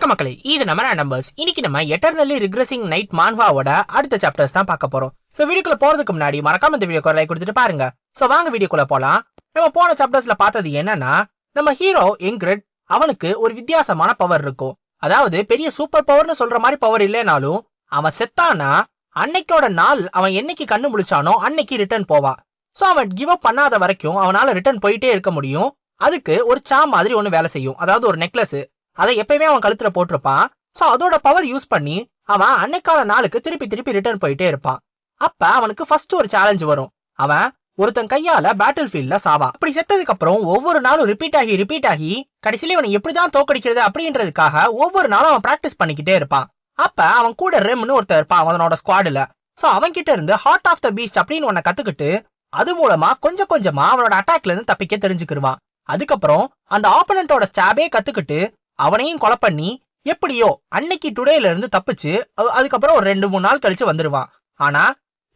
வணக்க மக்களே இது நம்ம நம்பர்ஸ் இன்னைக்கு நம்ம எட்டர்னலி ரிக்ரெசிங் நைட் மான்வாவோட அடுத்த சாப்டர்ஸ் தான் பார்க்க போறோம். சோ வீடியோக்குள்ள போறதுக்கு முன்னாடி மறக்காம இந்த வீடியோக்கு லைக் கொடுத்துட்டு பாருங்க. சோ வாங்க வீடியோக்குள்ள போலாம். நம்ம போன சாப்டர்ஸ்ல பார்த்தது என்னன்னா நம்ம ஹீரோ இங்கிரிட் அவனுக்கு ஒரு வித்தியாசமான பவர் இருக்கும். அதாவது பெரிய சூப்பர் பவர்னு சொல்ற மாதிரி பவர் இல்லைனாலும் அவன் செத்தானா அன்னைக்கோட நாள் அவன் என்னைக்கு கண்ணு முழிச்சானோ அன்னைக்கு ரிட்டர்ன் போவான் சோ அவன் கிவ் அப் பண்ணாத வரைக்கும் அவனால ரிட்டர்ன் போயிட்டே இருக்க முடியும். அதுக்கு ஒரு சா மாதிரி ஒன்னு வேலை செய்யும். அதாவது ஒரு நெக்லஸ் அதை எப்பயுமே அவன் கழுத்துல போட்டிருப்பான். சோ அதோட பவர் யூஸ் பண்ணி அவன் அன்னைக்கால நாளுக்கு திருப்பி திருப்பி ரிட்டர்ன் போயிட்டே இருப்பான். அப்ப அவனுக்கு ஃபர்ஸ்ட் ஒரு சேலஞ்ச் வரும். அவன் ஒருத்தன் கையால பேட்டில் ஃபீல்ட்ல சாவா. அப்படி செத்ததுக்கு அப்புறம் ஒவ்வொரு நாளும் ரிப்பீட் ஆகி ரிப்பீட் ஆகி கடைசியில இவனை எப்படிதான் தோக்கடிக்கிறது அப்படின்றதுக்காக ஒவ்வொரு நாளும் அவன் பிராக்டிஸ் பண்ணிக்கிட்டே இருப்பான். அப்ப அவன் கூட ரெம்னு ஒருத்தர் இருப்பான் அவனோட ஸ்குவாடுல சோ அவன் கிட்ட இருந்து ஹார்ட் ஆஃப் த பீஸ்ட் அப்படின்னு ஒன்ன கத்துக்கிட்டு அது மூலமா கொஞ்சம் கொஞ்சமா அவனோட அட்டாக்ல இருந்து தப்பிக்க தெரிஞ்சுக்கிருவான். அதுக்கப்புறம் அந்த ஆப்பனண்டோட ஸ்டாபே கத்துக்கிட்டு அவனையும் கொலை பண்ணி எப்படியோ அன்னைக்கு டுடேல இருந்து தப்பிச்சு அதுக்கப்புறம் ஒரு ரெண்டு மூணு நாள் கழிச்சு வந்துருவான். ஆனா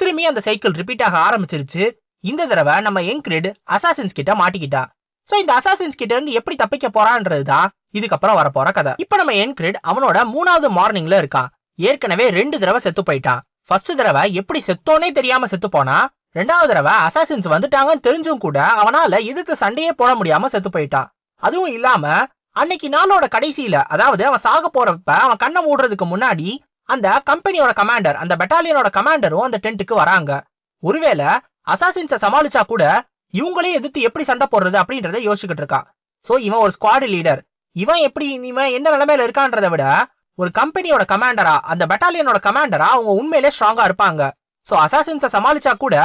திரும்பி அந்த சைக்கிள் ரிப்பீட் ஆக ஆரம்பிச்சிருச்சு. இந்த தடவை நம்ம என்கிரிட் அசாசின்ஸ் கிட்ட மாட்டிக்கிட்டா. சோ இந்த அசாசின்ஸ் கிட்ட இருந்து எப்படி தப்பிக்க போறான்றதுதான் இதுக்கப்புறம் வரப்போற கதை. இப்ப நம்ம என்கிரிட் அவனோட மூணாவது மார்னிங்ல இருக்கான் ஏற்கனவே ரெண்டு தடவை செத்து போயிட்டான் ஃபர்ஸ்ட் தடவை எப்படி செத்தோனே தெரியாம செத்து போனா ரெண்டாவது தடவை அசாசின்ஸ் வந்துட்டாங்கன்னு தெரிஞ்சும் கூட அவனால எதிர்த்து சண்டையே போட முடியாம செத்து போயிட்டான் அதுவும் இல்லாம அன்னைக்கு நாளோட கடைசியில அதாவது அவன் சாக போறப்ப அவன் கண்ணை மூடுறதுக்கு முன்னாடி அந்த கம்பெனியோட கமாண்டர் அந்த பெட்டாலியனோட கமாண்டரும் அந்த டென்ட்டுக்கு வராங்க. ஒருவேளை அசாசின்ஸ சமாளிச்சா கூட இவங்களே எதிர்த்து எப்படி சண்டை போடுறது அப்படின்றத யோசிச்சுக்கிட்டு இருக்கான். சோ இவன் ஒரு ஸ்குவாடு லீடர் இவன் எப்படி இவன் எந்த நிலைமையில இருக்கான்றத விட ஒரு கம்பெனியோட கமாண்டரா அந்த பெட்டாலியனோட கமாண்டரா அவங்க உண்மையிலே ஸ்ட்ராங்கா இருப்பாங்க. சோ அசாசின்ஸ சமாளிச்சா கூட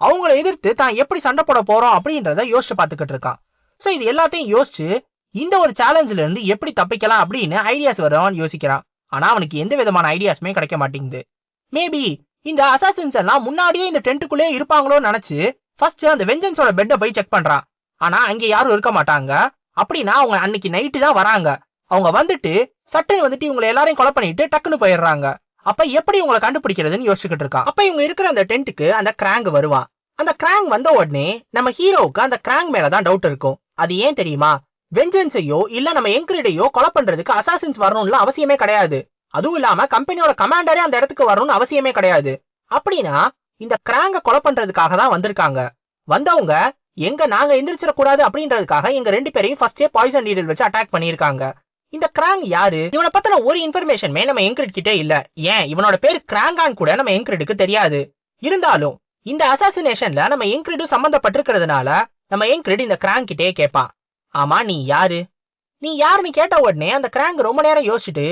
அவங்கள எதிர்த்து தான் எப்படி சண்டை போட போறோம் அப்படின்றத யோசிச்சு பார்த்துக்கிட்டு இருக்கான். சோ இது எல்லாத்தையும் யோசிச்சு இந்த ஒரு சேலஞ்சில இருந்து எப்படி தப்பிக்கலாம் அப்படின்னு ஐடியாஸ் வருவான்னு யோசிக்கிறான். ஆனா அவனுக்கு எந்த விதமான ஐடியாஸுமே கிடைக்க மாட்டேங்குது. மேபி இந்த அசாசின்ஸ் எல்லாம் முன்னாடியே இந்த டென்ட்டுக்குள்ளே இருப்பாங்களோன்னு நினைச்சு ஃபர்ஸ்ட் அந்த வெஞ்சன்ஸோட பெட்டை போய் செக் பண்றான். ஆனா அங்கே யாரும் இருக்க மாட்டாங்க. அப்படின்னா அவங்க அன்னைக்கு நைட்டு தான் வராங்க. அவங்க வந்துட்டு சட்டை வந்துட்டு இவங்களை எல்லாரையும் கொலை பண்ணிட்டு டக்குன்னு போயிடுறாங்க. அப்ப எப்படி இவங்களை கண்டுபிடிக்கிறதுன்னு யோசிச்சுக்கிட்டு இருக்கான். அப்ப இவங்க இருக்கிற அந்த டென்ட்டுக்கு அந்த கிராங் வருவான். அந்த கிராங் வந்த உடனே நம்ம ஹீரோவுக்கு அந்த கிராங் மேலதான் டவுட் இருக்கும். அது ஏன் தெரியுமா? வெஞ்சன்ஸையோ இல்ல நம்ம என்கிரிடையோ கொலை பண்றதுக்கு அசாசின்ஸ் வரணும்னு அவசியமே கிடையாது. அதுவும் இல்லாம கம்பெனியோட கமாண்டரே அந்த இடத்துக்கு வரணும்னு அவசியமே கிடையாது. அப்படின்னா இந்த கிராங்க கொலை பண்றதுக்காக தான் வந்திருக்காங்க. வந்தவங்க எங்க நாங்க எந்திரிச்சிட கூடாது அப்படின்றதுக்காக எங்க ரெண்டு பேரையும் ஃபர்ஸ்டே பாய்சன் நீடில் வச்சு அட்டாக் பண்ணியிருக்காங்க. இந்த கிராங் யாரு? இவனை பத்தின ஒரு இன்ஃபர்மேஷனுமே நம்ம என்கிரிட் கிட்டே இல்ல. ஏன்? இவனோட பேர் கிராங்கான் கூட நம்ம என்கிரிடுக்கு தெரியாது. இருந்தாலும் இந்த அசாசினேஷன்ல நம்ம என்கிரிடும் சம்பந்தப்பட்டிருக்கிறதுனால நம்ம என்கிரிட் இந்த கிராங் கிட்டே கேட்பான். ஆமா நீ யாரு? நீ யாருன்னு கேட்ட உடனே அந்த கிராங்க் ரொம்ப நேரம் யோசிச்சுட்டு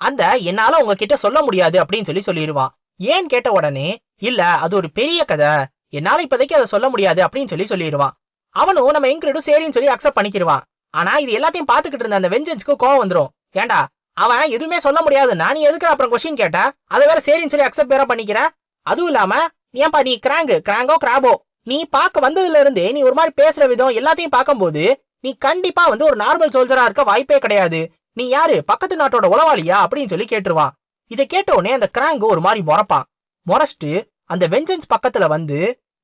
அந்த என்னால உங்ககிட்ட சொல்ல முடியாது அப்படின்னு சொல்லி சொல்லிடுவான் ஏன் கேட்ட உடனே இல்ல அது ஒரு பெரிய கதை. என்னால இப்போதைக்கு அதை சொல்ல முடியாது அப்படின்னு சொல்லி சொல்லிடுவான் அவனும் நம்ம என்கிரிடும் சரின்னு சொல்லி அக்செப்ட் பண்ணிக்கிடுவான் ஆனா இது எல்லாத்தையும் பாத்துக்கிட்டு இருந்த அந்த வெஞ்சன்ஸ்க்கு கோவம் வந்துரும். ஏண்டா அவன் எதுவுமே சொல்ல முடியாதுன்னா நீ எதுக்கு அப்புறம் கொஸ்டின் கேட்ட? அதை வேற சரின்னு சொல்லி அக்செப்ட் வேற பண்ணிக்கிற? அதுவும் இல்லாம ஏன்பா நீ கிராங்கு கிராங்கோ கிராபோ நீ பார்க்க வந்ததுல இருந்தே நீ ஒரு மாதிரி பேசுற விதம் எல்லாத்தையும் பார்க்கும்போது நீ கண்டிப்பா வந்து ஒரு நார்மல் சோல்ஜரா இருக்க வாய்ப்பே கிடையாது. நீ யாரு? பக்கத்து நாட்டோட உளவாளியா? அப்படின்னு சொல்லி கேட்டுருவான் இதை கேட்ட உடனே அந்த கிராங்கு ஒரு மாதிரி முறைப்பான் முறைச்சிட்டு அந்த வெஞ்சன்ஸ் பக்கத்துல வந்து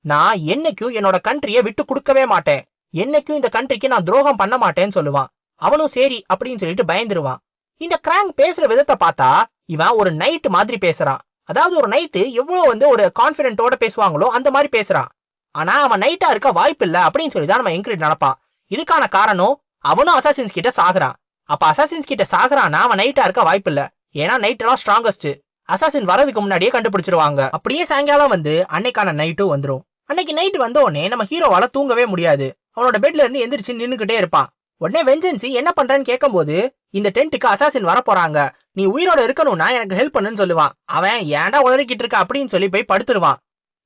நான் என்னைக்கும் என்னோட கண்ட்ரியை விட்டு கொடுக்கவே மாட்டேன். என்னைக்கும் இந்த கண்ட்ரிக்கு நான் துரோகம் பண்ண மாட்டேன்னு சொல்லுவான் அவனும் சரி அப்படின்னு சொல்லிட்டு பயந்துருவான் இந்த கிராங்க் பேசுற விதத்தை பார்த்தா இவன் ஒரு நைட்டு மாதிரி பேசுறான் அதாவது ஒரு நைட்டு எவ்வளவு வந்து ஒரு கான்பிடென்ட்டோட பேசுவாங்களோ அந்த மாதிரி பேசுறான் ஆனா அவன் நைட்டா இருக்க வாய்ப்பு இல்லை அப்படின்னு சொல்லி தான் நம்ம என்கிரிட் நடப்பான் இதுக்கான காரணம் அவனும் அசாசின்ஸ் கிட்ட சாகுறான். அப்ப அசாசின்ஸ் கிட்ட சாகுறான்னா அவன் நைட்டா இருக்க வாய்ப்பு இல்ல ஏன்னா நைட் எல்லாம் ஸ்ட்ராங்கஸ்ட் அசாசின் வரதுக்கு முன்னாடியே கண்டுபிடிச்சிருவாங்க. அப்படியே சாயங்காலம் வந்து அன்னைக்கான நைட்டும் வந்துடும் அன்னைக்கு நைட் வந்த உடனே நம்ம ஹீரோவால தூங்கவே முடியாது. அவனோட பெட்ல இருந்து எந்திரிச்சு நின்னுகிட்டே இருப்பான். உடனே வெஞ்சன்சி என்ன பண்றேன்னு கேட்கும்போது இந்த டென்ட்டுக்கு அசாசின் வர போறாங்க. நீ உயிரோட இருக்கணும்னா எனக்கு ஹெல்ப் பண்ணுன்னு சொல்லுவான். அவன் ஏன்டா உதறிக்கிட்டு இருக்க அப்படின்னு சொல்லி போய் படுத்துருவான்.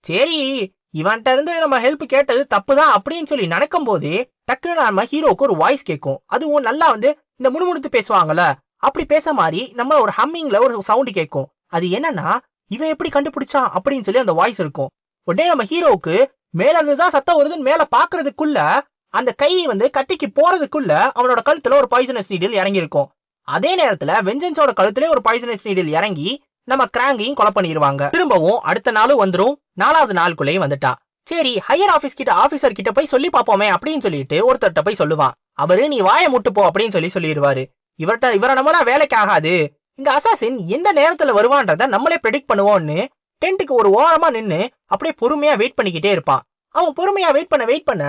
சரி இவன்கிட்ட இருந்து நம்ம ஹெல்ப் கேட்டது தப்புதான் அப்படின்னு சொல்லி நடக்கும் போதே டக்குன்னு நம்ம ஹீரோக்கு ஒரு வாய்ஸ் கேட்கும் அதுவும் நல்லா வந்து இந்த முணுமுணுத்து பேசுவாங்கல்ல அப்படி பேச மாதிரி நம்ம ஒரு ஹம்மிங்ல ஒரு சவுண்ட் கேட்கும் அது என்னன்னா இவன் எப்படி கண்டுபிடிச்சான் அப்படின்னு சொல்லி அந்த வாய்ஸ் இருக்கும். உடனே நம்ம ஹீரோவுக்கு மேல இருந்துதான் சத்தம் வருதுன்னு மேல பாக்குறதுக்குள்ள அந்த கை வந்து கத்திக்கு போறதுக்குள்ள அவனோட கழுத்துல ஒரு பாய்சனஸ் நீடில் இறங்கி இருக்கும் அதே நேரத்துல வெஞ்சன்ஸோட கழுத்துல ஒரு பாய்சனஸ் நீடில் இறங்கி நம்ம கிராங்கையும் கொலை பண்ணிடுவாங்க திரும்பவும் அடுத்த நாளும் வந்துடும் நாலாவது நாளுக்குள்ளேயும் வந்துட்டா. சரி ஹையர் ஆபீஸ் கிட்ட ஆபீசர் கிட்ட போய் சொல்லி பார்ப்போமே அப்படின்னு சொல்லிட்டு ஒருத்தர்ட்ட போய் சொல்லுவான் அவரு நீ வாயை முட்டு போ அப்படின்னு சொல்லி சொல்லிடுவாரு. இவர்கிட்ட இவரை நம்மளா வேலைக்கு ஆகாது. இந்த அசாசின் எந்த நேரத்துல வருவான்றத நம்மளே ப்ரெடிக்ட் பண்ணுவோம்னு டென்ட்டுக்கு ஒரு ஓரமா நின்னு அப்படியே பொறுமையா வெயிட் பண்ணிக்கிட்டே இருப்பான் அவன் பொறுமையா வெயிட் பண்ண வெயிட் பண்ண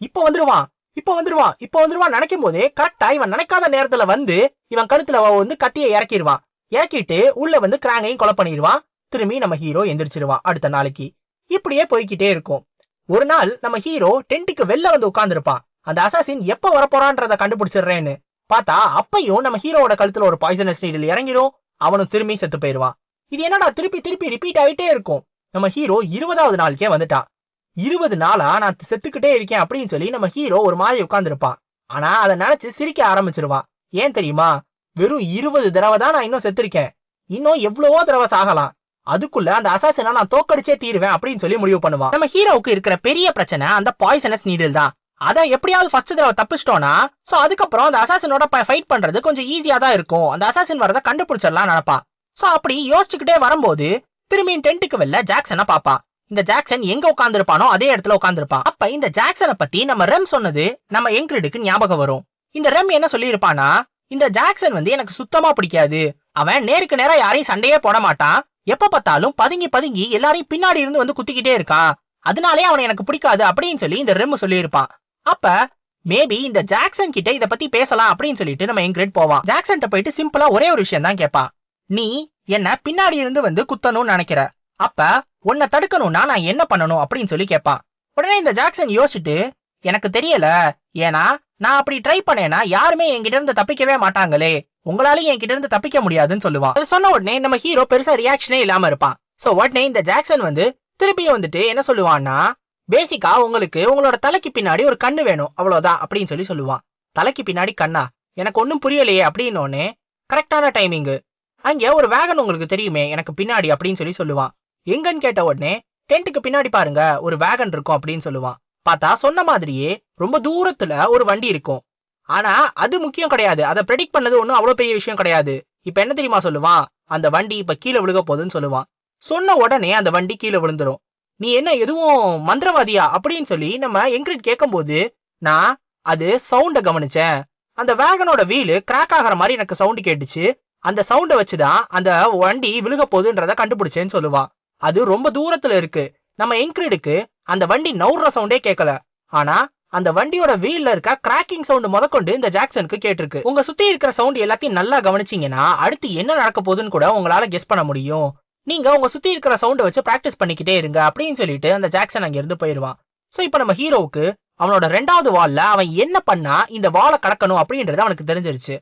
இப்ப வந்துருவான் இப்ப வந்துருவான் இப்ப வந்துருவான் நினைக்கும் போதே கரெக்டா இவன் நினைக்காத நேரத்துல வந்து இவன் கழுத்துல அவ வந்து கத்தியை இறக்கிடுவான் இறக்கிட்டு உள்ள வந்து கிராங்கையும் கொலை பண்ணிடுவான் திரும்பி நம்ம ஹீரோ எந்திரிச்சிருவான் அடுத்த நாளைக்கு. இப்படியே போய்கிட்டே இருக்கும். ஒரு நாள் நம்ம ஹீரோ டென்ட்டுக்கு வெளில வந்து உட்காந்துருப்பான் அந்த அசாசின் எப்ப வரப்போறான்றத கண்டுபிடிச்சிடுறேன்னு. பார்த்தா அப்பையும் நம்ம ஹீரோவோட கழுத்துல ஒரு பாய்சனஸ் நீடில் இறங்கிரும். அவனும் திரும்பி செத்து போயிருவான் இது என்னடா திருப்பி திருப்பி ரிப்பீட் ஆயிட்டே இருக்கும். நம்ம ஹீரோ இருபதாவது நாளுக்கே வந்துட்டான். இருபது நாளா நான் செத்துக்கிட்டே இருக்கேன் அப்படின்னு சொல்லி நம்ம ஹீரோ ஒரு மாதிரி உட்காந்துருப்பான் ஆனா அதை நினைச்சு சிரிக்க ஆரம்பிச்சிருவான். ஏன் தெரியுமா? வெறும் இருபது தடவை தான் நான் இன்னும் செத்துருக்கேன். இன்னும் எவ்வளவோ தடவை சாகலாம். அதுக்குள்ள அந்த அசாசனா நான் தோக்கடிச்சே தீருவேன் அப்படின்னு சொல்லி முடிவு பண்ணுவான். நம்ம ஹீரோவுக்கு இருக்கிற பெரிய பிரச்சனை அந்த பாய்சனஸ் நீடில் தான். அதை எப்படியாவது ஃபர்ஸ்ட் தடவை தப்பிச்சிட்டோம்னா சோ அதுக்கப்புறம் அந்த அசாசனோட ஃபைட் பண்றது கொஞ்சம் ஈஸியா தான் இருக்கும். அந்த அசாசின் வரத கண்டுபிடிச்சிடலாம் நினப்பா சோ அப்படி யோசிச்சுக்கிட்டே வரும்போது திரும்பியும் டென்ட்டுக்கு வெளில ஜாக்சனை பாப்பா இந்த ஜாக்சன் எங்க உட்காந்துருப்பானோ அதே இடத்துல உட்காந்துருப்பான் அப்ப இந்த ஜாக்சனை பத்தி நம்ம ரெம் சொன்னது நம்ம எங்கிரிடுக்கு ஞாபகம் வரும். இந்த ரெம் என்ன சொல்லியிருப்பானா இந்த ஜாக்சன் வந்து எனக்கு சுத்தமா பிடிக்காது. அவன் நேருக்கு நேரம் யாரையும் சண்டையே போட மாட்டான். எப்ப பார்த்தாலும் பதுங்கி பதுங்கி எல்லாரையும் பின்னாடி இருந்து வந்து குத்திக்கிட்டே இருக்கான் அதனாலே அவனை எனக்கு பிடிக்காது அப்படின்னு சொல்லி இந்த ரெம் சொல்லியிருப்பான். அப்ப மேபி இந்த ஜாக்சன் கிட்ட இதை பத்தி பேசலாம் அப்படின்னு சொல்லிட்டு நம்ம எங்கிரிட் போவான். ஜாக்சன்ட்ட போயிட்டு சிம்பிளா ஒரே ஒரு விஷயம் தான் கேட்பான். நீ என்ன பின்னாடி இருந்து வந்து குத்தணும்னு நினைக்கிற. அப்ப உன்னை தடுக்கணும்னா நான் என்ன பண்ணணும் அப்படின்னு சொல்லி கேட்பான். உடனே இந்த ஜாக்சன் யோசிச்சுட்டு எனக்கு தெரியல. ஏன்னா நான் அப்படி ட்ரை பண்ணேன்னா யாருமே என்கிட்ட இருந்து தப்பிக்கவே மாட்டாங்களே. உங்களாலையும் என்கிட்ட இருந்து தப்பிக்க முடியாதுன்னு சொல்லுவான். அது சொன்ன உடனே நம்ம ஹீரோ பெருசா ரியாக்ஷனே இல்லாம இருப்பான். சோ உடனே இந்த ஜாக்சன் வந்து திருப்பியும் வந்துட்டு என்ன சொல்லுவான்னா பேசிக்கா உங்களுக்கு உங்களோட தலைக்கு பின்னாடி ஒரு கண்ணு வேணும். அவ்வளவுதான் அப்படின்னு சொல்லி சொல்லுவான். தலைக்கு பின்னாடி கண்ணா? எனக்கு ஒன்னும் புரியலையே அப்படின்னோடனே கரெக்டான டைமிங்கு அங்கே ஒரு வேகன் உங்களுக்கு தெரியுமே எனக்கு பின்னாடி அப்படின்னு சொல்லி சொல்லுவான். எங்கன்னு கேட்ட உடனே டென்ட்டுக்கு பின்னாடி பாருங்க ஒரு வேகன் இருக்கும் அப்படின்னு சொல்லுவான். பார்த்தா சொன்ன மாதிரியே ரொம்ப தூரத்துல ஒரு வண்டி இருக்கும். ஆனா அது முக்கியம் கிடையாது. அதை ப்ரெடிக்ட் பண்ணது ஒன்றும் அவ்வளோ பெரிய விஷயம் கிடையாது. இப்போ என்ன தெரியுமா சொல்லுவான்? அந்த வண்டி இப்போ கீழே விழுக போகுதுன்னு சொல்லுவான். சொன்ன உடனே அந்த வண்டி கீழே விழுந்துரும். நீ என்ன எதுவும் மந்திரவாதியா? அப்படின்னு சொல்லி நம்ம எங்கிரிட் கேட்கும்போது நான் அது சவுண்டை கவனிச்சேன். அந்த வேகனோட வீலு கிராக் ஆகிற மாதிரி எனக்கு சவுண்டு கேட்டுச்சு. அந்த சவுண்டை வச்சுதான் அந்த வண்டி விழுக போகுதுன்றத கண்டுபிடிச்சேன்னு சொல்லுவா அது ரொம்ப தூரத்துல இருக்கு. நம்ம என்கிரிடுக்கு அந்த வண்டி நவுற சவுண்டே கேட்கல. ஆனா அந்த வண்டியோட வீல்ல இருக்க கிராக்கிங் சவுண்ட் முதற்கொண்டு இந்த ஜாக்சனுக்கு கேட்டிருக்கு. உங்க சுத்தி இருக்கிற சவுண்ட் எல்லாத்தையும் நல்லா கவனிச்சீங்கன்னா அடுத்து என்ன நடக்க போகுதுன்னு கூட உங்களால கெஸ் பண்ண முடியும். நீங்க உங்க சுத்தி இருக்கிற சவுண்டை வச்சு பிராக்டிஸ் பண்ணிக்கிட்டே இருங்க அப்படின்னு சொல்லிட்டு அந்த ஜாக்சன் அங்க இருந்து போயிருவான். சோ இப்போ நம்ம ஹீரோவுக்கு அவனோட ரெண்டாவது வால்ல அவன் என்ன பண்ணா இந்த வாலை கடக்கணும் அப்படின்றது அவனுக்கு தெரிஞ்சிருச்சு.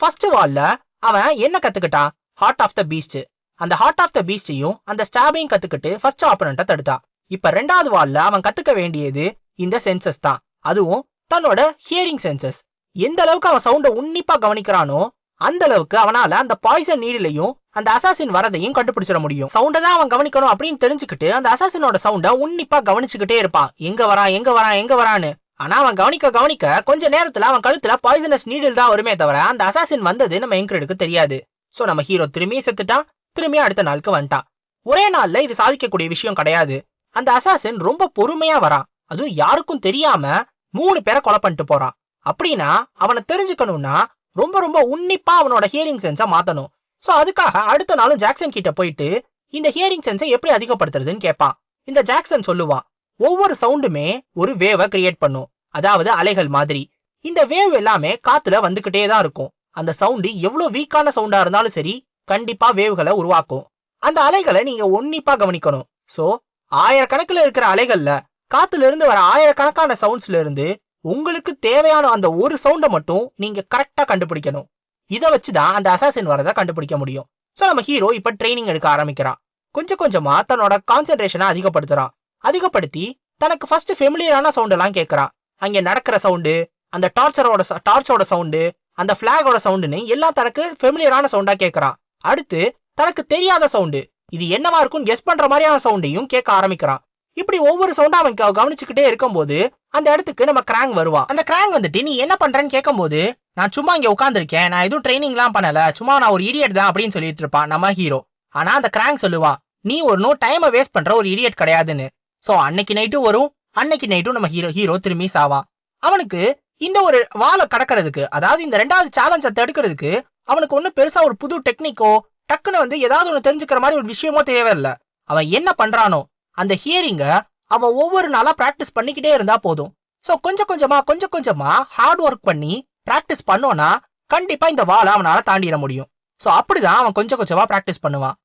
ஃபர்ஸ்ட் வால்ல அவன் என்ன கத்துக்கிட்டான்? ஹார்ட் ஆஃப் த பீஸ்ட் அந்த ஹார்ட் ஆஃப் த பீஸ்டையும் அந்த ஸ்டாபையும் கத்துக்கிட்டு ஃபர்ஸ்ட் ஆப்பனண்ட்டை தடுத்தான் இப்ப ரெண்டாவது வால்ல அவன் கத்துக்க வேண்டியது இந்த சென்சஸ் தான். அதுவும் தன்னோட ஹியரிங் சென்சஸ் எந்த அளவுக்கு அவன் சவுண்ட உன்னிப்பா கவனிக்கிறானோ அந்த அளவுக்கு அவனால அந்த பாய்சன் நீடிலையும் அந்த அசாசின் வரதையும் கண்டுபிடிச்சிட முடியும். சவுண்டை தான் அவன் கவனிக்கணும் அப்படின்னு தெரிஞ்சுக்கிட்டு அந்த அசாசினோட சவுண்ட உன்னிப்பா கவனிச்சுக்கிட்டே இருப்பான் எங்க வரான் எங்க வரான் எங்க வரான்னு. ஆனா அவன் கவனிக்க கவனிக்க கொஞ்ச நேரத்துல அவன் கழுத்துல பாய்சனஸ் நீடில் தான் வருமே தவிர அந்த அசாசின் வந்தது நம்ம எங்கிரடுக்கு தெரியாது. சோ நம்ம ஹீரோ திரும்பியும் செத்துட்டான் திரும்பியும் அடுத்த நாளுக்கு வந்துட்டான். ஒரே நாள்ல இது சாதிக்கக்கூடிய விஷயம் கிடையாது. அந்த அசாசின் ரொம்ப பொறுமையா வரான். அதுவும் யாருக்கும் தெரியாம மூணு பேரை கொலை பண்ணிட்டு போறான். அப்படின்னா அவனை தெரிஞ்சுக்கணும்னா ரொம்ப ரொம்ப உன்னிப்பா அவனோட ஹியரிங் சென்ஸை மாத்தணும். சோ அதுக்காக அடுத்த நாளும் ஜாக்சன் கிட்ட போயிட்டு இந்த ஹியரிங் சென்ஸை எப்படி அதிகப்படுத்துறதுன்னு கேட்பான். இந்த ஜாக்சன் சொல்லுவான் ஒவ்வொரு சவுண்டுமே ஒரு வேவை கிரியேட் பண்ணும். அதாவது அலைகள் மாதிரி. இந்த வேவ் எல்லாமே காத்துல வந்துகிட்டே தான் இருக்கும். அந்த சவுண்டு எவ்வளவு வீக்கான சவுண்டா இருந்தாலும் சரி கண்டிப்பா வேவ்களை உருவாக்கும். அந்த அலைகளை நீங்க உன்னிப்பா கவனிக்கணும். சோ ஆயிரக்கணக்கில் இருக்கிற அலைகள்ல காத்துல இருந்து வர ஆயிரக்கணக்கான சவுண்ட்ஸ்ல இருந்து உங்களுக்கு தேவையான அந்த ஒரு சவுண்டை மட்டும் நீங்க கரெக்டா கண்டுபிடிக்கணும். இதை வச்சுதான் அந்த அசாசின் வரதை கண்டுபிடிக்க முடியும். சோ நம்ம ஹீரோ இப்ப ட்ரைனிங் எடுக்க ஆரம்பிக்கிறான். கொஞ்சம் கொஞ்சமா தன்னோட கான்சென்ட்ரேஷனை அதிகப்படுத்துறான். அதிகப்படுத்தி தனக்கு ஃபர்ஸ்ட் ஃபெமிலியரான சவுண்ட் எல்லாம் கேட்கறான் அங்க நடக்கிற சவுண்டு அந்த டார்ச்சரோட டார்ச்சோட சவுண்டு அந்த பிளாகோட சவுண்டுன்னு எல்லாம் தனக்கு ஃபெமிலியரான சவுண்டா கேட்கறான் அடுத்து தனக்கு தெரியாத சவுண்டு இது என்னவா இருக்கும் கெஸ் பண்ற மாதிரியான சவுண்டையும் கேட்க ஆரம்பிக்கிறான். இப்படி ஒவ்வொரு சவுண்டா அவன் க- கவனிச்சுக்கிட்டே இருக்கும்போது அந்த இடத்துக்கு நம்ம கிராங் வருவான் அந்த கிராங் வந்துட்டு நீ என்ன பண்றேன்னு கேட்கும்போது நான் சும்மா இங்க உட்காந்துருக்கேன் நான் எதுவும் ட்ரைனிங்லாம் பண்ணல. சும்மா நான் ஒரு இடியட் தான் அப்படின்னு சொல்லிட்டு இருப்பான் நம்ம ஹீரோ ஆனா அந்த கிராங் சொல்லுவா நீ ஒரு நோ டைமை வேஸ்ட் பண்ற ஒரு இடியட் கிடையாதுன்னு. சோ அன்னைக்கு நைட்டும் வரும். அன்னைக்கு நைட்டும் நம்ம ஹீரோ ஹீரோ திரும்பி சாவான் அவனுக்கு இந்த ஒரு வாலை கடக்கிறதுக்கு அதாவது இந்த ரெண்டாவது சேலஞ்சை தடுக்கிறதுக்கு அவனுக்கு ஒன்றும் பெருசா ஒரு புது டெக்னிக்கோ டக்குன்னு வந்து ஏதாவது ஒன்று தெரிஞ்சுக்கிற மாதிரி ஒரு விஷயமோ தேவையில்லை அவன் என்ன பண்றானோ அந்த ஹியரிங்க அவன் ஒவ்வொரு நாளா பிராக்டிஸ் பண்ணிக்கிட்டே இருந்தா போதும். சோ கொஞ்சம் கொஞ்சமா கொஞ்சம் கொஞ்சமா ஹார்ட் ஒர்க் பண்ணி பிராக்டிஸ் பண்ணோன்னா கண்டிப்பா இந்த வாலை அவனால தாண்டிட முடியும். சோ அப்படிதான் அவன் கொஞ்சம் கொஞ்சமா பிராக்டிஸ் பண்ணுவான்.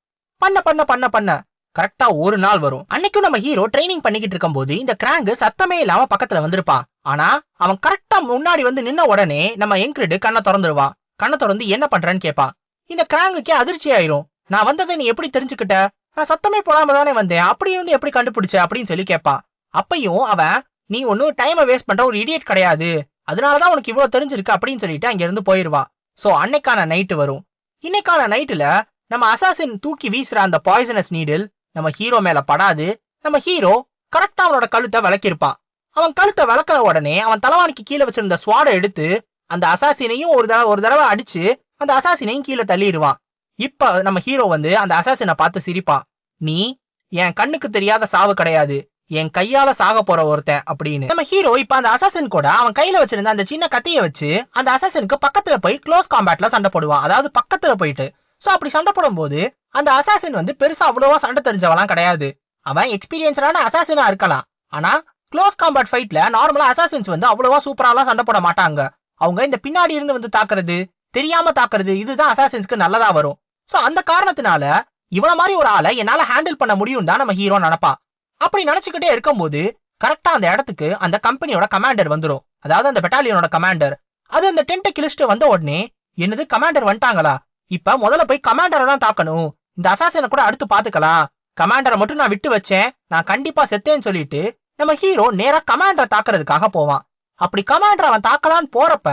பண்ண பண்ண பண்ண பண்ண. கரெக்டா ஒரு நாள் வரும். அன்னைக்கும் நம்ம ஹீரோ ட்ரைனிங் பண்ணிக்கிட்டு இருக்கும்போது இந்த கிராங்கு சத்தமே இல்லாம பக்கத்துல வந்திருப்பான். ஆனா அவன் கரெக்டா முன்னாடி வந்து நின்ன உடனே நம்ம எங்கிரிடு கண்ணை திறந்துருவான். கண்ணை திறந்து என்ன பண்றேன்னு கேட்பான் இந்த கிராங்குக்கே அதிர்ச்சி ஆயிரும். நான் வந்ததை நீ எப்படி தெரிஞ்சுக்கிட்ட? நான் சத்தமே போடாம தானே வந்தேன். அப்படி இருந்து எப்படி கண்டுபிடிச்ச? அப்படின்னு சொல்லி கேட்பான் அப்பையும் அவன் நீ ஒன்னும் டைமை வேஸ்ட் பண்ற ஒரு இடியட் கிடையாது. அதனாலதான் உனக்கு இவ்வளவு தெரிஞ்சிருக்கு அப்படின்னு சொல்லிட்டு அங்கிருந்து இருந்து போயிருவா. சோ அன்னைக்கான நைட்டு வரும். இன்னைக்கான நைட்டுல நம்ம அசாசின் தூக்கி வீசுற அந்த பாய்சனஸ் நீடில் நம்ம ஹீரோ மேல படாது. நம்ம ஹீரோ கரெக்டா அவனோட கழுத்தை விளக்கிருப்பான் அவன் கழுத்தை விளக்குன உடனே அவன் தலைவானுக்கு கீழே வச்சிருந்த ஸ்வாடை எடுத்து அந்த அசாசினையும் ஒரு தடவை ஒரு தடவை அடிச்சு அந்த அசாசினையும் கீழே தள்ளிடுவான். இப்ப நம்ம ஹீரோ வந்து அந்த அசாசினை பார்த்து சிரிப்பான் நீ என் கண்ணுக்கு தெரியாத சாவு கிடையாது. என் கையால சாக போற ஒருத்தன் அப்படின்னு. நம்ம ஹீரோ இப்ப அந்த அசாசன் கூட அவன் கையில வச்சிருந்த அந்த சின்ன கத்திய வச்சு அந்த அசாசனுக்கு பக்கத்துல போய் க்ளோஸ் காம்பேட்ல சண்டை போடுவான் அதாவது பக்கத்துல போயிட்டு. சோ அப்படி சண்டை போடும்போது அந்த அசாசின் வந்து பெருசா அவ்வளவா சண்டை தெரிஞ்சவெல்லாம் கிடையாது. அவன் எக்ஸ்பீரியன்ஸ்டான அசாசனா இருக்கலாம். ஆனா க்ளோஸ் காம்பேட் ஃபைட்ல நார்மலா அசாசன்ஸ் வந்து அவ்வளவா சூப்பராலாம் சண்டை போட மாட்டாங்க. அவங்க இந்த பின்னாடி இருந்து வந்து தாக்குறது தெரியாம தாக்குறது இதுதான் அசாசன்ஸ்க்கு நல்லதா வரும். சோ அந்த காரணத்தினால இவன மாதிரி ஒரு ஆளை என்னால ஹேண்டில் பண்ண முடியும் தான் நம்ம ஹீரோ நினைப்பா அப்படி நினைச்சுக்கிட்டே இருக்கும்போது கரெக்டா அந்த இடத்துக்கு அந்த கம்பெனியோட கமாண்டர் வந்துரும். அதாவது அந்த பெட்டாலியனோட கமாண்டர் அது அந்த டென்ட்டை கிழிச்சிட்டு வந்த உடனே என்னது கமாண்டர் வந்துட்டாங்களா? இப்ப முதல்ல போய் கமாண்டரை தான் தாக்கணும். இந்த அசாசனை கூட அடுத்து பாத்துக்கலாம். கமாண்டரை மட்டும் நான் விட்டு வச்சேன். நான் கண்டிப்பா செத்தேன்னு சொல்லிட்டு நம்ம ஹீரோ நேரா கமாண்டரை தாக்குறதுக்காக போவான். அப்படி கமாண்டர் அவன் தாக்கலான்னு போறப்ப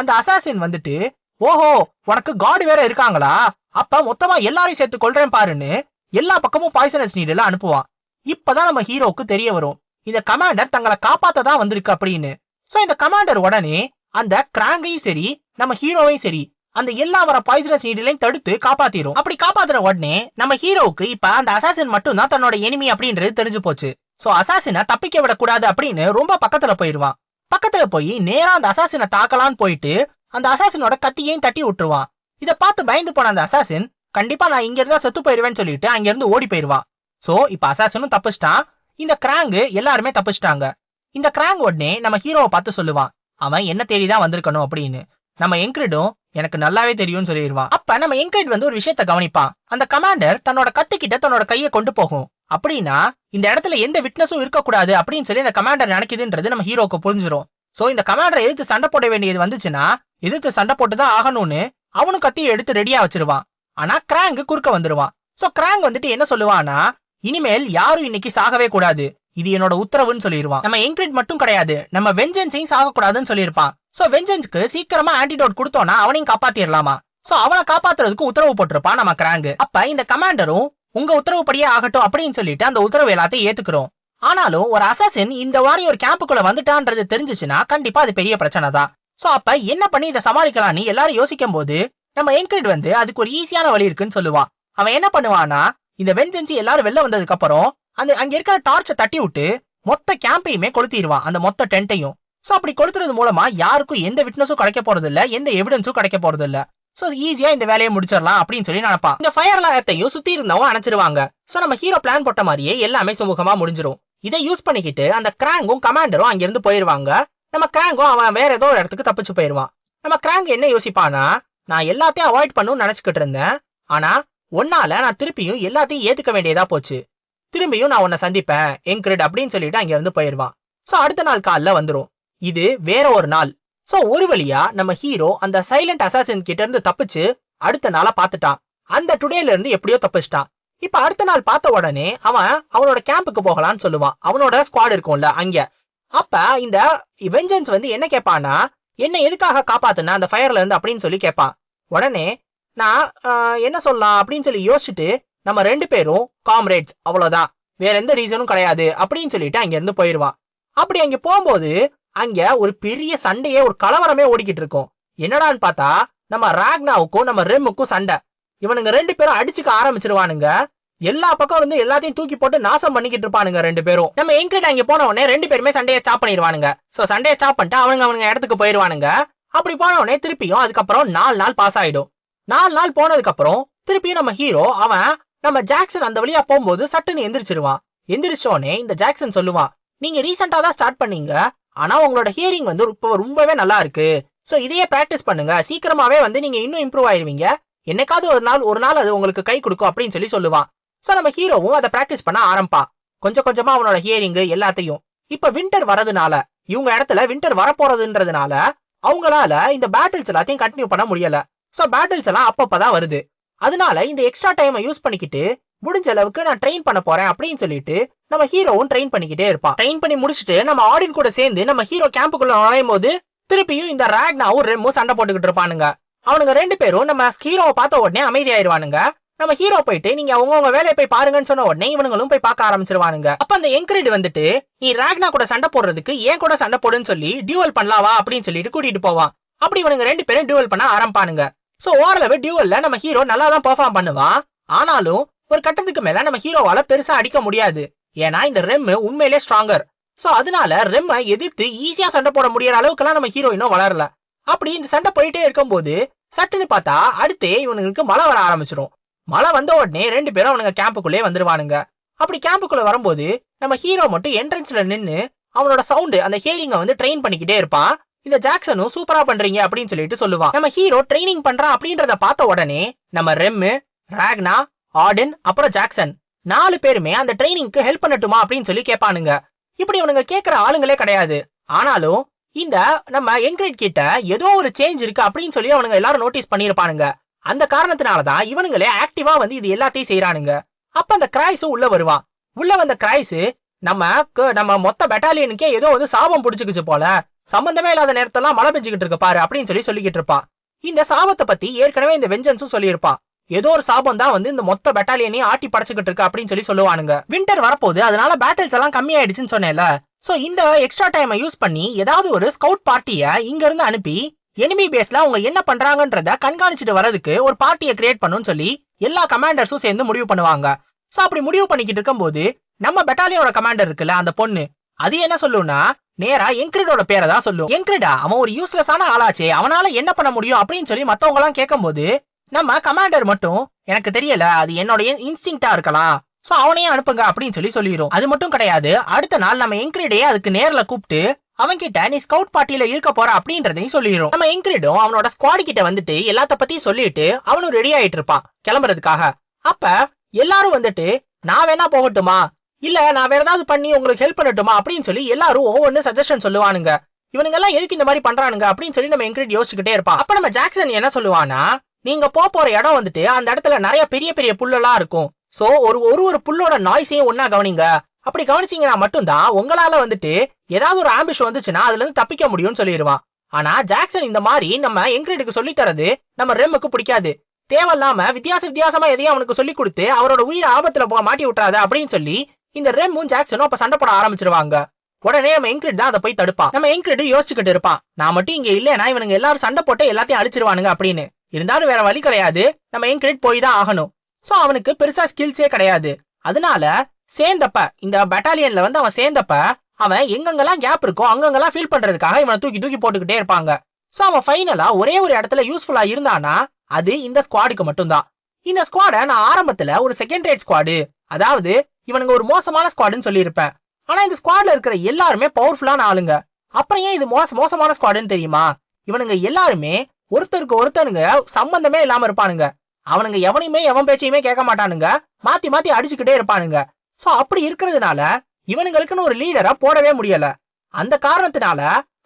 அந்த அசாசின் வந்துட்டு ஓஹோ உனக்கு காடு வேற இருக்காங்களா? அப்ப மொத்தமா எல்லாரையும் சேர்த்து கொள்றேன் பாருன்னு எல்லா பக்கமும் பாய்சனஸ் நீடில் அனுப்புவான் இப்பதான் நம்ம ஹீரோவுக்கு தெரிய வரும். இந்த கமாண்டர் தங்களை காப்பாத்த தான் வந்திருக்கு அப்படின்னு. சோ இந்த கமாண்டர் உடனே அந்த கிராங்கையும் சரி நம்ம ஹீரோவையும் சரி அந்த எல்லா வர பாய்சனஸ் நீடிலையும் தடுத்து காப்பாத்திரும். அப்படி காப்பாத்துற உடனே நம்ம ஹீரோவுக்கு இப்ப அந்த அசாசின் மட்டும் தான் தன்னோட எனிமி அப்படின்றது தெரிஞ்சு போச்சு. சோ அசாசினை தப்பிக்க விடக்கூடாது அப்படின்னு ரொம்ப பக்கத்துல போயிருவான் பக்கத்துல போய் நேரா அந்த அசாசினை தாக்கலான்னு போயிட்டு அந்த அசாசினோட கத்தியையும் தட்டி விட்டுருவான் இதை பார்த்து பயந்து போன அந்த அசாசின் கண்டிப்பா நான் இங்க இருந்தா செத்து போயிருவேன்னு சொல்லிட்டு அங்க இருந்து ஓடி போயிருவான். சோ இப்ப அசாசனும் தப்பிச்சிட்டான். இந்த கிராங்கு எல்லாருமே தப்பிச்சிட்டாங்க. இந்த கிராங் உடனே நம்ம ஹீரோவை பார்த்து சொல்லுவான். அவன் என்ன தேடிதான் வந்திருக்கணும் அப்படின்னு. நம்ம என்கிரிடும் எனக்கு நல்லாவே தெரியும்னு சொல்லிடுவான் அப்ப நம்ம என்கிரிட் வந்து ஒரு விஷயத்த கவனிப்பான். அந்த கமாண்டர் தன்னோட கத்துக்கிட்ட தன்னோட கையை கொண்டு போகும். அப்படின்னா இந்த இடத்துல எந்த விட்னஸும் இருக்கக்கூடாது அப்படின்னு சொல்லி இந்த கமாண்டர் நினைக்குதுன்றது நம்ம ஹீரோக்கு புரிஞ்சிடும் சோ இந்த கமாண்டரை எதிர்த்து சண்டை போட வேண்டியது வந்துச்சுன்னா எதிர்த்து சண்டை போட்டு தான் ஆகணும்னு அவனும் கத்தியை எடுத்து ரெடியா வச்சிருவான். ஆனா கிராங்கு குறுக்க வந்துருவான். சோ கிராங்க் வந்துட்டு என்ன சொல்லுவான்னா இனிமேல் யாரும் இன்னைக்கு சாகவே கூடாது. இது என்னோட உத்தரவுன்னு சொல்லிடுவான் நம்ம என்கிரிட் மட்டும் கிடையாது. நம்ம வெஞ்சன்ஸையும் சாகக்கூடாதுன்னு சொல்லியிருப்பான். சோ வெஞ்சன்ஸ்க்கு சீக்கிரமா ஆன்டிடோட் கொடுத்தோம்னா அவனையும் காப்பாத்திரலாமா? சோ அவனை காப்பாத்துறதுக்கு உத்தரவு போட்டிருப்பான் நம்ம கிராங்கு அப்ப இந்த கமாண்டரும் உங்க உத்தரவுப்படியே ஆகட்டும் அப்படின்னு சொல்லிட்டு அந்த உத்தரவு எல்லாத்தையும் ஏத்துக்கிறோம். ஆனாலும் ஒரு அசாசின் இந்த வாரியம் ஒரு கேம்புக்குள்ள வந்துட்டான்றது தெரிஞ்சுச்சுன்னா கண்டிப்பா அது பெரிய பிரச்சனை தான் சோ அப்ப என்ன பண்ணி இதை சமாளிக்கலாம்னு எல்லாரும் யோசிக்கும் போது நம்ம என்கிரிட் வந்து அதுக்கு ஒரு ஈஸியான வழி இருக்குன்னு சொல்லுவான். அவன் என்ன பண்ணுவான்னா இந்த வெஞ்சன்சி எல்லாரும் வெளில வந்ததுக்கு அப்புறம் அந்த அங்க இருக்கிற டார்ச்சை தட்டி விட்டு மொத்த கேம்பையுமே கொளுத்திடுவான் அந்த மொத்த டென்ட்டையும் ஸோ அப்படி கொளுத்துறது மூலமா யாருக்கும் எந்த விட்னஸும் கிடைக்க போறது இல்ல எந்த எவிடன்ஸும் கிடைக்க போறது இல்ல. சோ ஈஸியா இந்த வேலையை முடிச்சிடலாம் அப்படின்னு சொல்லி நினைப்பான். இந்த ஃபயர் லாயத்தையும் சுத்தி இருந்தவங்க அணைச்சிருவாங்க. சோ நம்ம ஹீரோ பிளான் போட்ட மாதிரியே எல்லாமே சுமூகமா முடிஞ்சிரும். இதை யூஸ் பண்ணிக்கிட்டு அந்த கிராங்கும் கமாண்டரும் அங்கிருந்து போயிருவாங்க. நம்ம கிராங்கும் அவன் வேற ஏதோ ஒரு இடத்துக்கு தப்பிச்சு போயிடுவான் நம்ம கிராங்க் என்ன யோசிப்பானா நான் எல்லாத்தையும் அவாய்ட் பண்ணணும்னு நினைச்சுக்கிட்டு இருந்தேன். ஆனா ஒன்னால நான் திருப்பியும் எல்லாத்தையும் ஏத்துக்க வேண்டியதா போச்சு. திரும்பியும் நான் உன்னை சந்திப்பேன் என்கிரிட் அப்படின்னு சொல்லிட்டு அங்க இருந்து போயிருவான். சோ அடுத்த நாள் காலைல வந்துரும். இது வேற ஒரு நாள். சோ ஒரு வழியா நம்ம ஹீரோ அந்த சைலண்ட் அசாசின் கிட்ட இருந்து தப்பிச்சு அடுத்த நாளா பாத்துட்டான் அந்த டுடேல இருந்து எப்படியோ தப்பிச்சிட்டான். இப்ப அடுத்த நாள் பார்த்த உடனே அவன் அவனோட கேம்புக்கு போகலான்னு சொல்லுவான். அவனோட ஸ்குவாட் இருக்கும்ல அங்க. அப்ப இந்த வெஞ்சன்ஸ் வந்து என்ன கேட்பானா என்ன எதுக்காக காப்பாத்துனா? அந்த ஃபயர்ல இருந்து அப்படின்னு சொல்லி கேட்பான் உடனே நான் என்ன சொல்லலாம்? அப்படின்னு சொல்லி யோசிச்சுட்டு நம்ம ரெண்டு பேரும் காம்ரேட்ஸ் அவ்வளவுதான் வேற எந்த ரீசனும் கிடையாது அப்படின்னு சொல்லிட்டு அங்க இருந்து போயிருவான் அப்படி அங்க போகும்போது அங்க ஒரு பெரிய சண்டையே ஒரு கலவரமே ஓடிக்கிட்டு இருக்கும். என்னடான்னு பார்த்தா நம்ம ராக்னாவுக்கும் நம்ம ரெம்முக்கும் சண்டை. இவனுங்க ரெண்டு பேரும் அடிச்சுக்க ஆரம்பிச்சிருவானுங்க. எல்லா பக்கம் இருந்து எல்லாத்தையும் தூக்கி போட்டு நாசம் பண்ணிக்கிட்டு இருப்பானுங்க ரெண்டு பேரும். நம்ம எங்கிட்ட அங்க போன உடனே ரெண்டு பேருமே சண்டையை ஸ்டாப் பண்ணிடுவானுங்க. சோ சண்டையை ஸ்டாப் பண்ணிட்டு அவனுங்க அவனுங்க இடத்துக்கு போயிருவானுங்க அப்படி போன உடனே திருப்பியும் அதுக்கப்புறம் நாலு நாள் பாஸ் ஆயிடும். நாலு நாள் போனதுக்கு அப்புறம் திருப்பியும் நம்ம ஹீரோ அவன் நம்ம ஜாக்சன் அந்த வழியா போகும்போது சட்டுன்னு எந்திரிச்சிருவான். எந்திரிச்சோடனே இந்த ஜாக்சன் சொல்லுவான் நீங்க ரீசெண்டா தான் ஸ்டார்ட் பண்ணீங்க. ஆனா உங்களோட ஹியரிங் வந்து இப்போ ரொம்பவே நல்லா இருக்கு. சோ இதையே பிராக்டிஸ் பண்ணுங்க. சீக்கிரமாவே வந்து நீங்க இன்னும் இம்ப்ரூவ் ஆயிருவீங்க. என்னைக்காவது ஒரு நாள் ஒரு நாள் அது உங்களுக்கு கை கொடுக்கும் அப்படின்னு சொல்லி சொல்லுவான். சோ நம்ம ஹீரோவும் அதை பிராக்டிஸ் பண்ண ஆரம்பா. கொஞ்சம் கொஞ்சமா அவனோட ஹியரிங் எல்லாத்தையும். இப்ப வின்டர் வரதுனால இவங்க இடத்துல வின்டர் வரப்போறதுன்றதுனால அவங்களால இந்த பேட்டில்ஸ் எல்லாத்தையும் கண்டினியூ பண்ண முடியல. சோ பேட்டில்ஸ் எல்லாம் அப்பப்பதான் வருது. அதனால இந்த எக்ஸ்ட்ரா டைமை யூஸ் பண்ணிக்கிட்டு முடிஞ்ச அளவுக்கு நான் ட்ரெயின் பண்ண போறேன் அப்படின்னு சொல்லிட்டு நம்ம ஹீரோவும் ட்ரெயின் பண்ணிக்கிட்டே இருப்பான் ட்ரெயின் பண்ணி முடிச்சுட்டு நம்ம ஆடியன் கூட சேர்ந்து நம்ம ஹீரோ கேம்புக்குள்ள நுழையும் போது திருப்பியும் இந்த ராக்னாவும் ரெம்மும் சண்டை போட்டுக்கிட்டு இருப்பானுங்க. அவனுங்க ரெண்டு பேரும் நம்ம ஹீரோவை பார்த்த உடனே அமைதியாயிருவானுங்க. நம்ம ஹீரோ போயிட்டு நீங்க அவங்கவுங்க வேலையை போய் பாருங்கன்னு சொன்ன உடனே இவனுங்களும் போய் பார்க்க ஆரம்பிச்சிருவானுங்க. அப்ப அந்த என்கரேட் வந்துட்டு நீ ராக்னா கூட சண்டை போடுறதுக்கு ஏன் கூட சண்டை போடுன்னு சொல்லி டியூவல் பண்ணலாவா அப்படின்னு சொல்லிட்டு கூட்டிட்டு போவான். அப்படி இவனுங்க ரெண்டு பேரும் டியூவல் பண்ண ஆரம்பிப்பானுங்க. சோ ஓரளவு டியூவல்ல நம்ம ஹீரோ நல்லா தான் பெர்ஃபார்ம் பண்ணுவான். ஆனாலும் ஒரு கட்டத்துக்கு மேல நம்ம ஹீரோவால பெருசா அடிக்க முடியாது. ஏன்னா இந்த ரெம் உண்மையிலே ஸ்ட்ராங்கர் சோ அதனால ரெம்மை எதிர்த்து ஈஸியா சண்டை போட முடியற அளவுக்குலாம் நம்ம ஹீரோ இன்னும் வளரல. அப்படி இந்த சண்டை போயிட்டே இருக்கும்போது சட்டுன்னு பார்த்தா அடுத்தே இவனுங்களுக்கு மழை வர ஆரம்பிச்சிடும் மழை வந்த உடனே ரெண்டு பேரும் அவனுங்க கேம்புக்குள்ளே வந்துருவானுங்க. அப்படி கேம்புக்குள்ள வரும்போது நம்ம ஹீரோ மட்டும் என்ட்ரன்ஸ்ல நின்று அவனோட சவுண்டு அந்த ஹியரிங்கை வந்து ட்ரெயின் பண்ணிக்கிட்டே இருப்பான். இந்த ஜாக்சனும் சூப்பரா பண்றீங்க அப்படின்னு சொல்லிட்டு சொல்லுவான். நம்ம ஹீரோ ட்ரைனிங் பண்றான் அப்படின்றத பார்த்த உடனே நம்ம ரெம்மு ராக்னா ஆடன் அப்புறம் ஜாக்சன் நாலு பேருமே அந்த ட்ரைனிங்க்கு ஹெல்ப் பண்ணட்டுமா அப்படின்னு சொல்லி கேட்பானுங்க. இப்படி இவனுங்க கேட்குற ஆளுங்களே கிடையாது. ஆனாலும் இந்த நம்ம என்கிரேட் கிட்ட ஏதோ ஒரு சேஞ்ச் இருக்கு அப்படின்னு சொல்லி அவனுங்க எல்லாரும் நோட்டீஸ் பண்ணிருப்பானுங்க அந்த காரணத்தினாலதான் இவனுங்களே ஆக்டிவா வந்து இது எல்லாத்தையும் செய்யறானுங்க அப்ப அந்த கிரைஸும் உள்ள வருவான் உள்ள வந்த கிரைஸ் நம்ம நம்ம மொத்த பெட்டாலியனுக்கே ஏதோ வந்து சாபம் பிடிச்சிக்கிச்சு போல. சம்பந்தமே இல்லாத நேரத்தெல்லாம் மழை பெஞ்சுக்கிட்டு இருக்கு பாரு அப்படின்னு சொல்லி சொல்லிக்கிட்டு இருப்பா. இந்த சாபத்தை பத்தி ஏற்கனவே இந்த வெஞ்சன்ஸும் சொல்லியிருப்பா. ஏதோ ஒரு சாபம் தான் வந்து இந்த மொத்த பெட்டாலியனையும் ஆட்டி படைச்சுக்கிட்டு இருக்கு அப்படின்னு சொல்லி சொல்லுவானுங்க. வின்டர் வரப்போகுது அதனால பேட்டில்ஸ் எல்லாம் கம்மியாயிடுச்சுன்னு சொன்னேன்ல. சோ இந்த எக்ஸ்ட்ரா டைமை யூஸ் பண்ணி ஏதாவது ஒரு ஸ்கவுட் பார்ட்டிய இங்க இருந்து அனுப்பி எனிமி பேஸ்ல அவங்க என்ன பண்றாங்கன்றத கண்காணிச்சுட்டு வரதுக்கு ஒரு பார்ட்டியை கிரியேட் பண்ணுன்னு சொல்லி எல்லா கமாண்டர்ஸும் சேர்ந்து முடிவு பண்ணுவாங்க. சோ அப்படி முடிவு பண்ணிக்கிட்டு இருக்கும்போது நம்ம பெட்டாலியனோட கமாண்டர் இருக்குல்ல அந்த பொண்ணு அது என்ன சொல்லும்னா நேரா என்கிரிடோட பேரை தான் சொல்லும். என்கிரிடா அவன் ஒரு யூஸ்லெஸ்ஸான ஆளாச்சே அவனால என்ன பண்ண முடியும் அப்படின்னு சொல்லி மத்தவங்க எல்லாம் கேட்கும்போது நம்ம கமாண்டர் மட்டும் எனக்கு தெரியல அது என்னோட இன்ஸ்டிங்டா இருக்கலாம். சோ அவனையும் அனுப்புங்க அப்படின்னு சொல்லி சொல்லிடும் அது மட்டும் கிடையாது அடுத்த நாள் நம்ம என்கிரிடையே அதுக்கு நேர்ல கூப்பிட்டு அவன்கிட்ட நீ ஸ்கவுட் பார்ட்டியில இருக்க போற அப்படின்றதையும் சொல்லிடும் நம்ம என்கிரிடும் அவனோட ஸ்குவாட் கிட்ட வந்துட்டு எல்லாத்த பத்தியும் சொல்லிட்டு அவனும் ரெடி ஆயிட்டு இருப்பான் கிளம்புறதுக்காக. அப்ப எல்லாரும் வந்துட்டு நான் வேணா போகட்டுமா? இல்ல நான் வேற ஏதாவது பண்ணி உங்களுக்கு ஹெல்ப் பண்ணட்டுமா? அப்படின்னு சொல்லி எல்லாரும் ஒவ்வொன்னு சஜஷன் சொல்லுவானுங்க. இவனுங்க எல்லாம் எதுக்கு இந்த மாதிரி பண்றானுங்க அப்படின்னு சொல்லி நம்ம என்கிரிட் யோசிச்சுக்கிட்டே இருப்பான். அப்ப நம்ம ஜாக்சன் என்ன சொல்லுவானா நீங்க போக போற இடம் வந்துட்டு அந்த இடத்துல நிறைய பெரிய பெரிய புல்லெல்லாம் இருக்கும். சோ ஒரு ஒரு ஒரு புல்லோட நாய்ஸையும் ஒன்னா கவனிங்க. அப்படி கவனிச்சீங்கன்னா மட்டும்தான் உங்களால வந்துட்டு ஏதாவது ஒரு ஆம்பிஷ் வந்துச்சுன்னா அதுல இருந்து தப்பிக்க முடியும்னு சொல்லிடுவான் ஆனா ஜாக்சன் இந்த மாதிரி நம்ம என்கிரிடுக்கு சொல்லி தரது நம்ம ரெம்முக்கு பிடிக்காது. தேவையில்லாம வித்தியாச வித்தியாசமா எதையும் அவனுக்கு சொல்லி கொடுத்து அவரோட உயிரை ஆபத்துல போக மாட்டி விட்டுறாத அப்படின்னு சொல்லி இந்த ரெம்மும் ஜாக்சனும் அப்ப சண்டை போட ஆரம்பிச்சிருவாங்க. உடனே நம்ம என்கிரிட் தான் அதை போய் தடுப்பான் நம்ம என்கிரிட் யோசிச்சுக்கிட்டு இருப்பான். நான் மட்டும் இங்க இல்லைன்னா இவனுங்க எல்லாரும் சண்டை போட்டு எல்லாத்தையும் அழிச்சிருவானுங்க அப்படின்னு. இருந்தாலும் வேற வழி கிடையாது. நம்ம என்கிரிட் போய் தான் ஆகணும். சோ அவனுக்கு பெருசா ஸ்கில்ஸே கிடையாது. அதனால சேர்ந்தப்ப. இந்த பெட்டாலியன்ல வந்து அவன் சேர்ந்தப்ப. அவன் எங்கெங்கெல்லாம் கேப் இருக்கோ அங்கங்கெல்லாம் ஃபீல் பண்றதுக்காக இவனை தூக்கி தூக்கி போட்டுக்கிட்டே இருப்பாங்க. சோ அவன் ஃபைனலா ஒரே ஒரு இடத்துல யூஸ்ஃபுல்லா இருந்தானா அது இந்த ஸ்குவாடுக்கு மட்டும்தான். இந்த ஸ்குவாட நான் ஆரம்பத்துல ஒரு செகண்ட் ரேட் ஸ்குவாடு அதாவது இவனுங்க ஒரு மோசமான ஸ்குவாடுன்னு சொல்லியிருப்பேன். ஆனா இந்த ஸ்குவாட்ல இருக்கிற எல்லாருமே பவர்ஃபுல்லான ஆளுங்க. அப்புறம் ஏன் இது மோச மோசமான ஸ்குவாடுன்னு தெரியுமா? இவனுங்க எல்லாருமே ஒருத்தருக்கு ஒருத்தனுங்க சம்பந்தமே இல்லாம இருப்பானுங்க. அவனுங்க எவனையுமே எவன் பேச்சையுமே கேட்க மாட்டானுங்க. மாத்தி மாத்தி அடிச்சுக்கிட்டே இருப்பானுங்க. சோ அப்படி இருக்கிறதுனால இவனுங்களுக்குன்னு ஒரு லீடரா போடவே முடியல. அந்த காரணத்தினால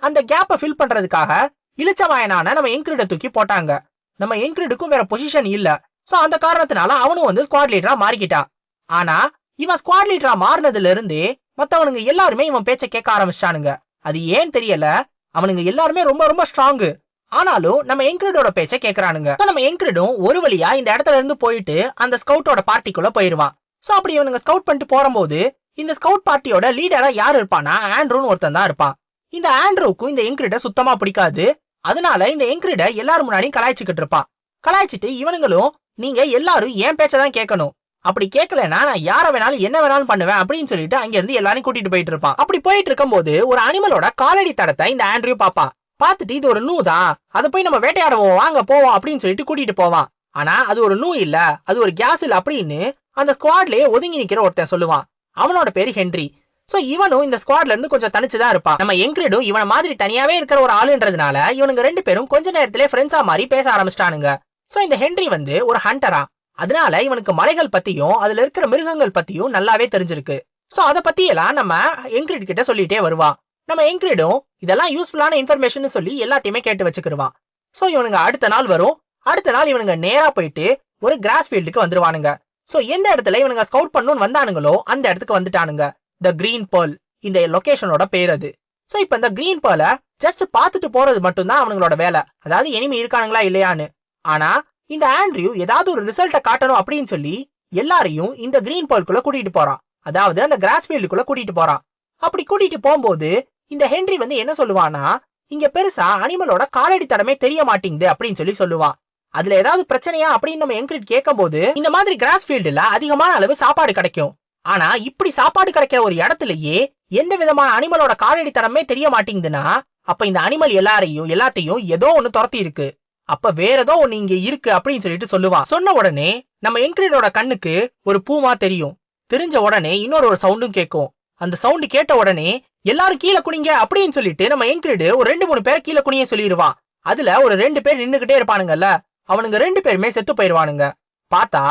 அந்த கேப்பை ஃபில் பண்றதுக்காக இளிச்சவாயனான நம்ம எங்கிரிட தூக்கி போட்டாங்க. நம்ம எங்கிரிடுக்கும் வேற பொசிஷன் இல்ல. சோ அந்த காரணத்தினால அவனும் வந்து ஸ்குவாட் லீடரா மாறிக்கிட்டான் ஆனா இவன் ஸ்குவாட் லீடரா மாறினதுல இருந்தே மத்தவனுங்க எல்லாருமே இவன் பேச்ச கேட்க ஆரம்பிச்சிட்டானுங்க. அது ஏன் தெரியல? அவனுங்க எல்லாருமே ரொம்ப ரொம்ப ஸ்ட்ராங்கு ஆனாலும் நம்ம எங்கிரிடோட பேச்ச கேக்குறானுங்க. நம்ம எங்கிரிடும் ஒரு வழியா இந்த இடத்துல இருந்து போயிட்டு அந்த ஸ்கவுட்டோட பார்ட்டிக்குள்ள போயிருவான். ஸோ அப்படி இவனுங்க ஸ்கவுட் பண்ணிட்டு போகும்போது இந்த ஸ்கவுட் பார்ட்டியோட லீடரா யார் இருப்பானா ஆண்ட்ரூன்னு ஒருத்தன் தான் இருப்பான். இந்த ஆண்ட்ரூவுக்கும் இந்த என்கிரிட சுத்தமா பிடிக்காது. அதனால இந்த எங்கிரிட எல்லாரும் முன்னாடியும் கலாய்ச்சிக்கிட்டு இருப்பான். கலாய்ச்சிட்டு இவனுங்களும் நீங்க எல்லாரும் என் பேச்சை தான் கேட்கணும். அப்படி கேட்கலனா நான் யார வேணாலும் என்ன வேணாலும் பண்ணுவேன் அப்படின்னு சொல்லிட்டு அங்க இருந்து எல்லாரையும் கூட்டிட்டு போயிட்டு இருப்பான். அப்படி போயிட்டு இருக்கும்போது ஒரு அனிமலோட காலடி தடத்தை இந்த ஆண்ட்ரியூ பாப்பா. பார்த்துட்டு இது ஒரு நூ தான் அதை போய் நம்ம வேட்டையாடுவோம் வாங்க போவோம் அப்படின்னு சொல்லிட்டு கூட்டிட்டு போவான். ஆனா அது ஒரு நூ இல்ல அது ஒரு கேஸ் இல்ல அப்படின்னு அந்த ஸ்குவாட்லயே ஒதுங்கி நிக்கிற ஒருத்தன் சொல்லுவான். அவனோட பேரு ஹென்றி. சோ இவனும் இந்த ஸ்குவாட்ல இருந்து கொஞ்சம் தனிச்சுதான் இருப்பான். நம்ம எங்கிரிடும் இவன மாதிரி தனியாவே இருக்கிற ஒரு ஆளுன்றதுனால இவனுங்க ரெண்டு பேரும் கொஞ்ச நேரத்திலே ஃப்ரெண்ட்ஸா மாதிரி பேச ஆரம்பிச்சிட்டானுங்க. சோ இந்த ஹென்றி வந்து ஒரு ஹண்டரா அதனால இவனுக்கு மலைகள் பத்தியும் அதுல இருக்கிற மிருகங்கள் பத்தியும் நல்லாவே தெரிஞ்சிருக்கு. சோ அத பத்தி எல்லாம் நம்ம எங்கிரிட் கிட்ட சொல்லிட்டே வருவான். நம்ம எங்கிரிடும் இதெல்லாம் யூஸ்ஃபுல்லான இன்ஃபர்மேஷன் சொல்லி எல்லாத்தையுமே கேட்டு வச்சுக்கிருவான். சோ இவனுங்க அடுத்த நாள் வரும். அடுத்த நாள் இவனுங்க நேரா போயிட்டு ஒரு கிராஸ் ஃபீல்டுக்கு வந்துருவானுங்க. சோ எந்த இடத்துல இவனுங்க ஸ்கவுட் பண்ணணும்னு வந்தானுங்களோ அந்த இடத்துக்கு வந்துட்டானுங்க. த கிரீன் பேர்ல் இந்த லொகேஷனோட பேர் அது. சோ இப்ப இந்த கிரீன் பேர்ல ஜஸ்ட் பார்த்துட்டு போறது மட்டும்தான் அவங்களோட வேலை. அதாவது எனிமி இருக்கானுங்களா இல்லையான்னு. ஆனா இந்த ஆண்ட்ரியூ ஏதாவது ஒரு ரிசல்ட்டை காட்டணும் அப்படின்னு சொல்லி எல்லாரையும் இந்த கிரீன் பேர்க்குள்ள கூட்டிட்டு போறான். அதாவது அந்த கிராஸ் ஃபீல்டுக்குள்ள கூட்டிட்டு போறான். அப்படி கூட்டிட்டு போகும்போது இந்த ஹென்றி வந்து என்ன சொல்லுவானா இங்க பெருசா அனிமலோட காலடி தடமே தெரிய மாட்டேங்குது அப்படின்னு சொல்லி சொல்லுவான். அதுல ஏதாவது பிரச்சனையா அப்படின்னு நம்ம என்கிரிட் கேட்கும்போது இந்த மாதிரி கிராஸ் ஃபீல்டுல அதிகமான அளவு சாப்பாடு கிடைக்கும். ஆனா இப்படி சாப்பாடு கிடைக்கிற ஒரு இடத்துலயே எந்த விதமான அனிமலோட காலடி தடமே தெரிய மாட்டேங்குதுன்னா அப்ப இந்த அனிமல் எல்லாரையும் எல்லாத்தையும் ஏதோ ஒண்ணு துரத்தி இருக்கு. அப்ப வேற ஏதோ ஒண்ணு இங்க இருக்கு அப்படின்னு சொல்லிட்டு சொல்லுவான் சொன்ன உடனே நம்ம என்கிரிடோட கண்ணுக்கு ஒரு பூமா தெரியும். தெரிஞ்ச உடனே இன்னொரு ஒரு சவுண்டும் கேட்கும். அந்த சவுண்டு கேட்ட உடனே எல்லாரும் கீழே குனிங்க அப்படின்னு சொல்லிட்டு நம்ம என்கிரிடு ஒரு ரெண்டு மூணு பேரை கீழே குனிய சொல்லிடுவான் அதுல ஒரு ரெண்டு பேர் நின்னுகிட்டே இருப்பானுங்கல்ல. அவனுங்க ரெண்டு பேருமே செத்து போயிருவானுங்க. பார்த்தா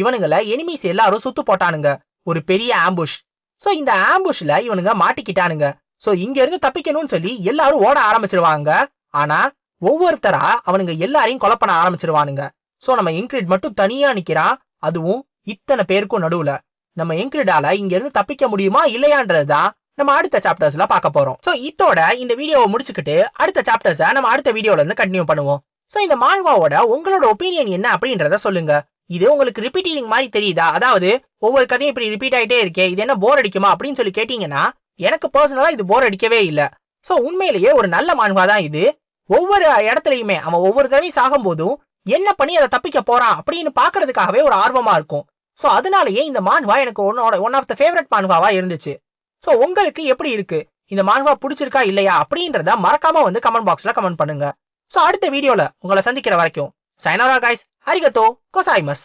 இவனுங்கள எனிமீஸ் எல்லாரும் சுத்து போட்டானுங்க. ஒரு பெரிய ஆம்புஷ் சோ இந்த ஆம்புஷ்ல இவனுங்க மாட்டிக்கிட்டானுங்க. சோ இங்க இருந்து தப்பிக்கணும்னு சொல்லி எல்லாரும் ஓட ஆரம்பிச்சிருவாங்க. ஆனா ஒவ்வொருத்தரா அவனுங்க எல்லாரையும் கொலை பண்ண ஆரம்பிச்சிருவானுங்க. சோ நம்ம இன்க்ரிட் மட்டும் தனியா நிக்கிறான். அதுவும் இத்தனை பேருக்கும் நடுவுல. நம்ம இன்க்ரிடால இங்க இருந்து தப்பிக்க முடியுமா இல்லையான்றதுதான் நம்ம அடுத்த சாப்டர்ஸ்ல பார்க்க போறோம். சோ இதோட இந்த வீடியோவை முடிச்சுக்கிட்டு அடுத்த சாப்டர்ஸ நம்ம அடுத்த வீடியோல இருந்து கண்டினியூ பண்ணுவோம். ஸோ இந்த மால்வாவோட உங்களோட ஒப்பீனியன் என்ன அப்படின்றத சொல்லுங்க. இது உங்களுக்கு ரிப்பீட்டிங் மாதிரி தெரியுதா? அதாவது ஒவ்வொரு கதையும் இப்படி ரிப்பீட் ஆயிட்டே இருக்கே இது என்ன போர் அடிக்குமா அப்படின்னு சொல்லி கேட்டீங்கன்னா எனக்கு பர்சனலாக இது போர் அடிக்கவே இல்லை. ஸோ உண்மையிலேயே ஒரு நல்ல மான்வா தான் இது. ஒவ்வொரு இடத்துலையுமே அவன் ஒவ்வொரு தடவையும் சாகும் போதும் என்ன பண்ணி அதை தப்பிக்க போறான் அப்படின்னு பாக்குறதுக்காகவே ஒரு ஆர்வமா இருக்கும். ஸோ அதனாலயே இந்த மான்வா எனக்கு ஒன்னோட ஒன் ஆஃப் த ஃபேவரட் மான்வாவா இருந்துச்சு. ஸோ உங்களுக்கு எப்படி இருக்கு? இந்த மான்வா பிடிச்சிருக்கா இல்லையா அப்படின்றத மறக்காம வந்து கமெண்ட் பாக்ஸ்ல கமெண்ட் பண்ணுங்க. சோ அடுத்த வீடியோல உங்களை சந்திக்கிற வரைக்கும் சைனாரா காய்ஸ் ஹரிகத்தோ கொசாய்மஸ்